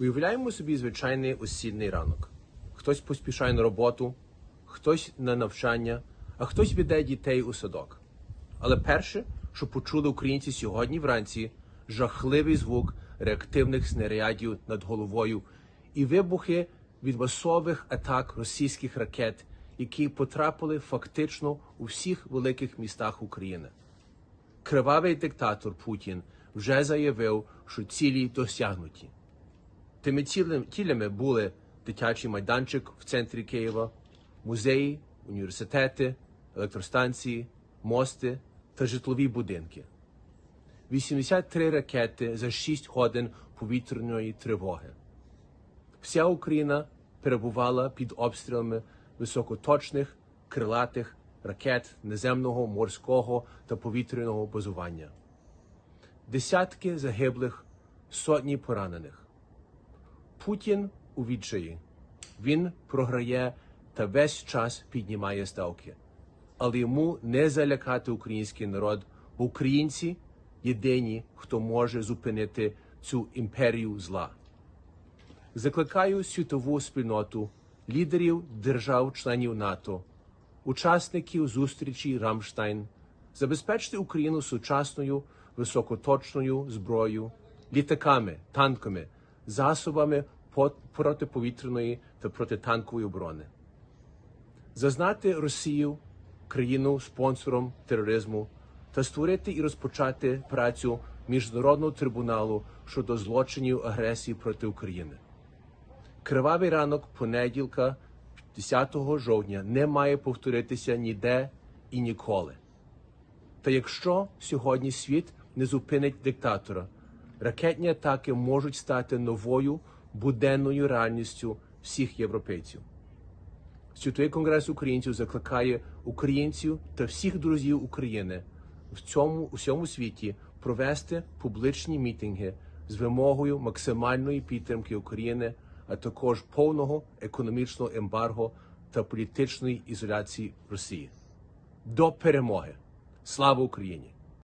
Уявляємо собі звичайний осінній ранок. Хтось поспішає на роботу, хтось на навчання, а хтось веде дітей у садок. Але перше, що почули українці сьогодні вранці, жахливий звук реактивних снарядів над головою і вибухи від масових атак російських ракет, які потрапили фактично у всіх великих містах України. Кривавий диктатор Путін вже заявив, що цілі досягнуті. Тими цілями були дитячий майданчик в центрі Києва, музеї, університети, електростанції, мости та житлові будинки. 83 ракети за 6 годин повітряної тривоги. Вся Україна перебувала під обстрілами високоточних крилатих ракет наземного, морського та повітряного базування. Десятки загиблих, сотні поранених. Путін у відчаї. Він програє та весь час піднімає ставки. Але йому не залякати український народ, бо українці єдині, хто може зупинити цю імперію зла. Закликаю світову спільноту, лідерів держав-членів НАТО, учасників зустрічі Рамштайн, забезпечити Україну сучасною високоточною зброєю, літаками, танками, засобами протиповітряної та протитанкової оборони. Зазнати Росію країну спонсором тероризму та створити і розпочати працю міжнародного трибуналу щодо злочинів агресії проти України. Кривавий ранок понеділка, 10 жовтня, не має повторитися ніде і ніколи. Та якщо сьогодні світ не зупинить диктатора, ракетні атаки можуть стати новою буденною реальністю всіх європейців. Світовий конгрес українців закликає українців та всіх друзів України в цьому усьому світі провести публічні мітинги з вимогою максимальної підтримки України, а також повного економічного ембарго та політичної ізоляції Росії. До перемоги! Слава Україні!